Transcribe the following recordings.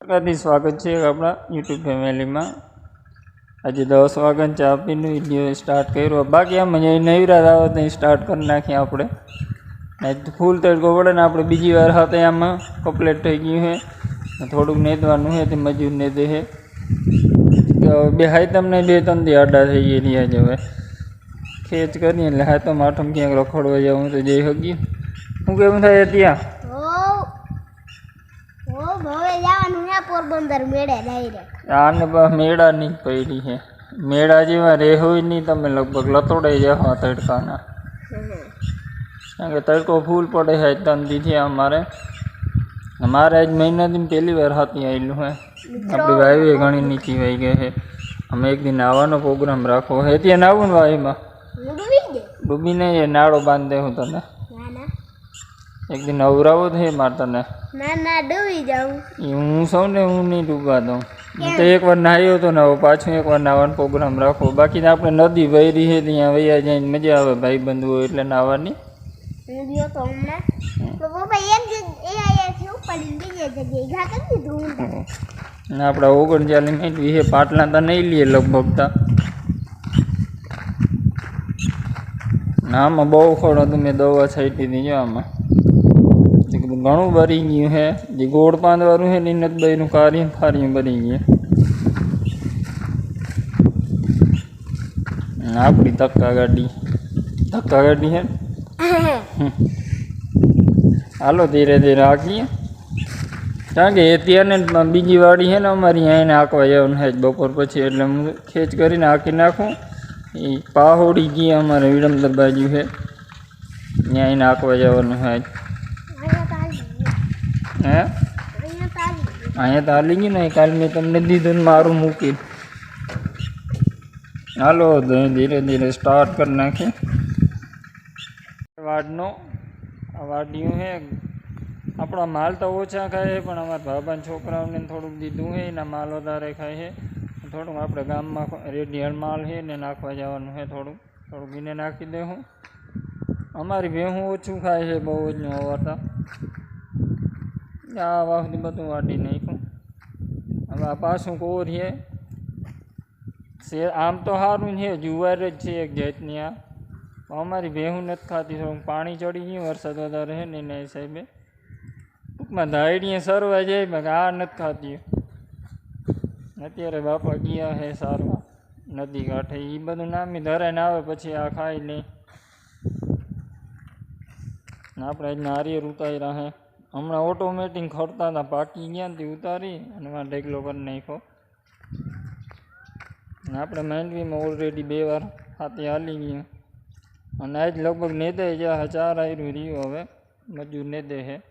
પ્રકારથી સ્વાગત છે આપણા યુટ્યુબ ફેમિલીમાં. આજે દસ વાગ્યાને ચા પીને વીડિયો સ્ટાર્ટ કર્યો. બાકી આમ જ નવી રાત આવે તો સ્ટાર્ટ કરી નાખીએ આપણે. ને ફૂલ તડકો પડે ને આપણે બીજી વાર હાથે આમાં કમ્પ્લેટ થઈ ગયું છે. ને થોડુંક નેદવાનું છે તે મજૂર નેદે છે. બે હાઈ તમને બે ત્રણ દી આડા થઈ ગઈ રહ્યા આજે હવે. ખેંચ કરીએ એટલે હાથો આઠમ ક્યાંક રખડવા જવું તો જઈ શકીએ હું કેવું થાય ત્યાં હવે જવાનું છે પોરબંદર મેળે ડાયરેક્ટ આને બસ મેળા નહીં પડી છે મેળા જેવા રહેવું નહીં તમે લગભગ લતોડાઈ જાઓ તડકાના. કારણ કે તડકો ફૂલ પડે છે ત્રણ દીધી અમારે. અમારે આજ મહિનાથી પહેલી વાર હાથી આવેલું હે. આપણી વાયુ ઘણી નીચી વહી ગઈ છે અમે એક દિન આવવાનો પ્રોગ્રામ રાખવો હે. ત્યાં નાવું ને વાયુમાં? હું ડૂબીને નાળો બાંધી હું તને. એક દિન અવરાવો છે મારે તને. ના ના ડૂબી જાઉં. એ હું સૌ ને હું નહીં ડૂબવા દઉં. હું તો એકવાર નાહ્યો હતો ને હવે પાછું એકવાર નાવાનો પ્રોગ્રામ રાખો. બાકી તો આપણે નદી વહેરી છે ત્યાં વૈયા જઈને મજા આવે ભાઈ બંધુ હોય એટલે નાહવાની. હું ગયો તો હમણાં. તો પપ્પા એક જગ્યા એ અહીંયાથી ઉપાડીને બીજી જગ્યાએ ઘા કરી દીધું હું તો. અને આપણા ઓગણચાલીસ મિનિટ વિશે પાટલા તો નહીં લઈએ લગભગ તા. ને આમાં બહુ ખોડો તો મેં દવા છાંટી હતી જો આમાં. તે કીધું ઘણું ભરી ગયું છે જે ગોળ પાંદવાળું છે ને કાર્ય ફાર્યું ભરી ગયું. આપણી ધક્કા ગાડી. ધક્કા ગાડી છે હાલો ધીરે ધીરે આખીએ કારણ કે અત્યારે બીજી વાડી છે ને અમારી અહીંયા હાંકવા જવાનું છે બપોર પછી. એટલે હું ખેંચ કરીને હાંકી નાખું. એ પાહોડી ગઈ અમારે વિડમદર બાજુ છે ત્યાં એને હાંકવા જવાનું આવી હે? અહીંયા તો હાલી ગયું ને કાલ મેં તમને દીધું ને મારું મૂકી હાલો ધીરે ધીરે સ્ટાર્ટ કરી નાખીએ. વાડનો, આ વાડિયું છે આપણા માલ તો ઓછા ખાય છે, પણ અમારા ભાભાના છોકરાઓને થોડુંક દીધું છે એના માલ વધારે ખાય છે. થોડુંક આપણે ગામમાં રેડિયલ માલ છે ને નાખવા જવાનું છે થોડુંક. થોડુંક એને નાખી દેવું અમારી ભેહું ઓછું ખાય છે, બહુ જ ન હોવાતા. આ વાહથી બધું વાટી નાખ્યું હવે આ પાછું કોર છે શે આમ તો સારું છે જુવાર જ છે એક જાતની આ પણ અમારી ભેહું નથી ખાતી થોડુંક પાણી ચડી ગયું વરસાદ વધારે છે ને એના હિસાબે ટૂંકમાં ધાયડીએ સરવા જાય પણ આ નથી ખાતી અત્યારે બાપા ગયા છે સારવા નદી કાંઠે એ બધું નામી ધરાઈને આવે પછી આ ખાઈ લે ને આપણે આજ નારિયેળ ઉતારી રહે હમણાં ઓટોમેટિક ખરતા હતા. પાકી ગયા તે ઉતારી અને મારે ઢેકલો કરી નાખ્યો. અને આપણે માંડવીમાં ઓલરેડી બે વાર હાથે હાલી ગયા. અને આજ લગભગ નેદે જ્યાં ચાર આયરું રહ્યું હવે. મજૂર નેદે છે.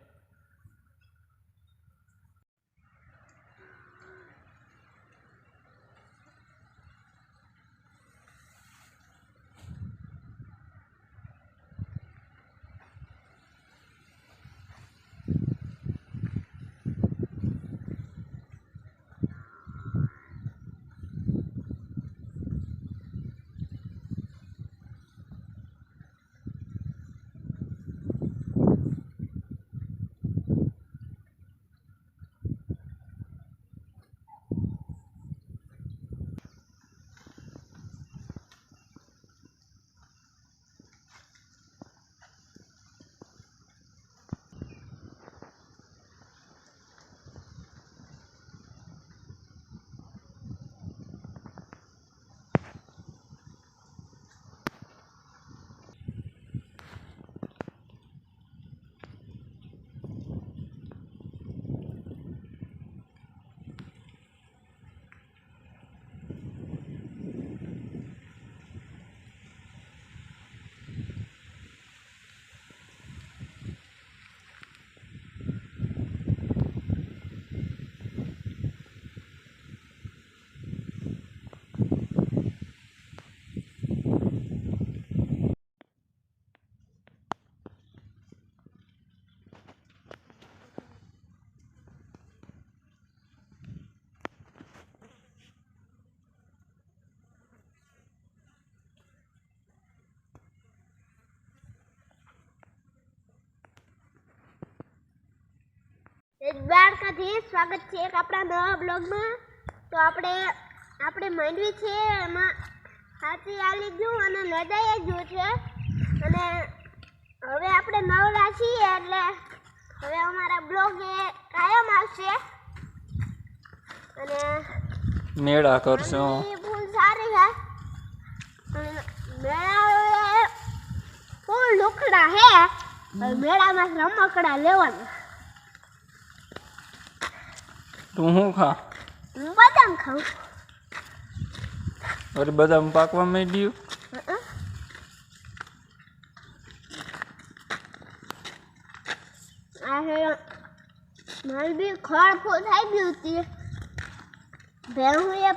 દ્વારકાથી સ્વાગત છે એક આપણા નવા બ્લોગમાં. તો આપણે આપણે માંડવી છે એમાં હાથી આવી ગયું અને નદાઈ ગયું છે. અને હવે આપણે નવરા છીએ એટલે હવે અમારા બ્લોગ એ કાયમ આવશે. અને મેળા કરશો. ફૂલ સારી છે. મેળા ફૂલ લુકડા હે મેળામાં રમકડા લેવાના. તું શું ખા? હું બદામ ખાઉં. અરે બદામ પાકવા માંડ્યું? મારી બી ખડ ફૂલ થઈ ગયું હતી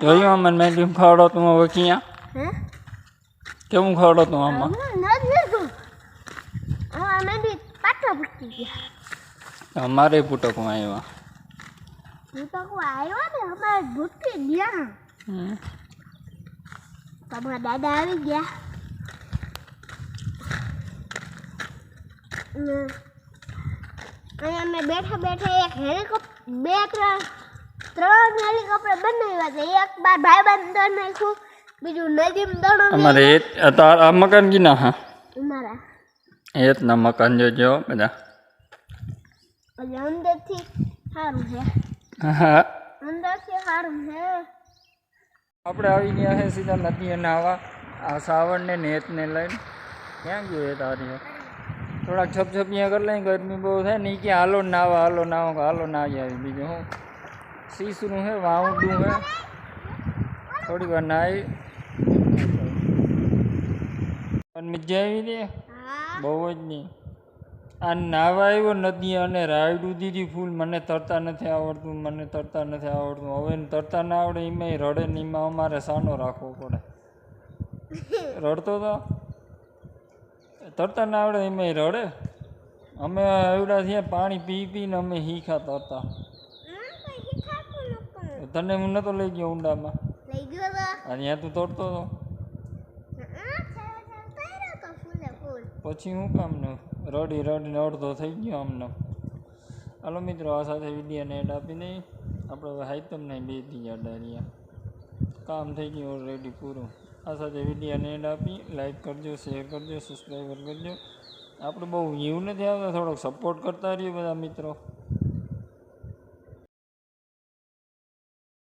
જોયું આમાં માંડ્યું ખાવડો તું હવે ક્યાં? કેવું ખાવડો તું આમાં? મેં અમારે પૂટકમાં આવ્યા. હું તો હું આવ્યો ને અમારે ભૂકી ગયા. હમ. તમારા દાદા આવી ગયા. ને અહીંયા મેં બેઠા બેઠા એક હેલિકોપ્ટર બે ત્રણ ત્રણ હેલિકોપ્ટર બનાવ્યા છે. એક બાર ભાઈ બંધ નાખ્યું બીજું નદીમ દડો અમારે એ તાર મકાન ગીના હા? અમારા. એતના મકાન જોજો બધા. અંદરથી સારું છે. હા અંદરથી સારું છે આપણે આવી ગયા છે સીધા નદીએ નાહવા આ સાવણને નેતને લઈને. ક્યાં ગયો એ તારી? થોડાક છપછપિયા કરી લઈ ગરમી બહુ થાય ને ઈ કે હાલો નાવા હાલો નાવો હાલો નાહી આવી બીજું હું. સીસરું હે વાઉંડું હે. થોડી વાર નાહી પણ મજા આવી દે હા. બહુ જ નહીં. આ નાવા આવ્યો નદી અને રાયડું દીધી ફૂલ. મને તરતા નથી આવડતું મને તરતા નથી આવડતું. હવે તરતા ના આવડે એમાં રડે ને એમાં અમારે સાનો રાખવો પડે. રડતો તો? તરતા ના આવડે એમાં રડે? અમે એવડા થયા પાણી પી પીને અમે હીખા તરતા તને હું નતો લઈ ગયો ઊંડામાં? લઈ ગયો તો. અને ત્યાં તું તરતો હતો તો પછી હું કામનું રડી રડીને અડધો થઈ ગયો અમને. હાલો મિત્રો, આ સાથે વિડીયોને એડ આપી દઈ. આપણે હવે હાઈતમ બે બે ગયા ડાયરિયા કામ થઈ ગયું ઓલરેડી પૂરું. આ સાથે વિડીયોને એડ આપી લાઈક કરજો શેર કરજો સબસ્ક્રાઈબર કરજો. આપણે બહુ વ્યૂ નથી આવતા, થોડોક સપોર્ટ કરતા રહીએ બધા મિત્રો.